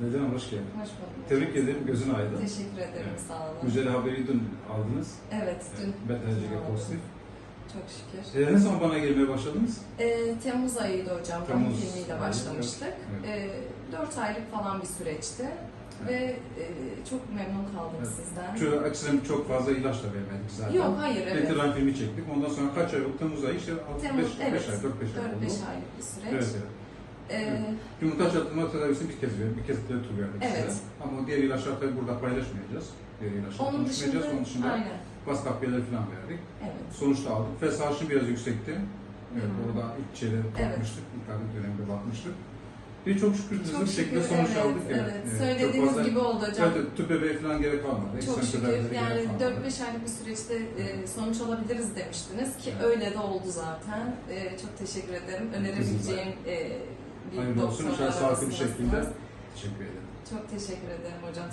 Neden hoş geldin. Hoş bulduk. Tebrik ederim, gözün aydın. Teşekkür ederim, Evet. sağ olun. Güzel haberi dün aldınız. Evet, dün BTCG aldım. pozitif. çok şükür. Ee, ne zaman bana gelmeye başladınız? Ee, Temmuz ayıydı hocam, Temmuz filmiyle başlamıştık. evet. Ee, 4 aylık falan bir süreçti. Ve e, çok memnun kaldım Evet. sizden. Şu açısından çok fazla ilaç da vermedik zaten. Yok, hayır, evet. Veteran filmi çektik. Ondan sonra kaç ay oldu? Temmuz ayı işte 5 Temmuz, evet. ay, 4-5 ay oldu. 4-5 aylık bir süreç. Evet, evet. Ee, Yumurta çatılma tedavisini bir kez verdik, bir kez de tur verdik Evet. size. Ama diğer ilaçları tabii burada paylaşmayacağız. Diğer ilaçları onun dışında, konuşmayacağız. Onun dışında aynen, bas takviyeleri falan verdik. evet. Sonuçta aldık. FSH'ı biraz yüksekti. Evet, Hı. orada ilk şeyde bakmıştık. İlk aylık dönemde bakmıştık. Bir çok şükür Çok bir şekilde sonuç evet, aldık. evet. çok Söylediğiniz fazla- gibi oldu hocam. Evet, tüp bebeği falan gerek kalmadı. Çok Eksen şükür yani kalmadı. 4-5 aylık bir süreçte e, sonuç alabiliriz demiştiniz ki Evet. öyle de oldu zaten. E, çok teşekkür ederim. Önerebileceğim e, Hayırlı olsun. sağlıklı bir şekilde. Teşekkür ederim. Çok teşekkür ederim hocam.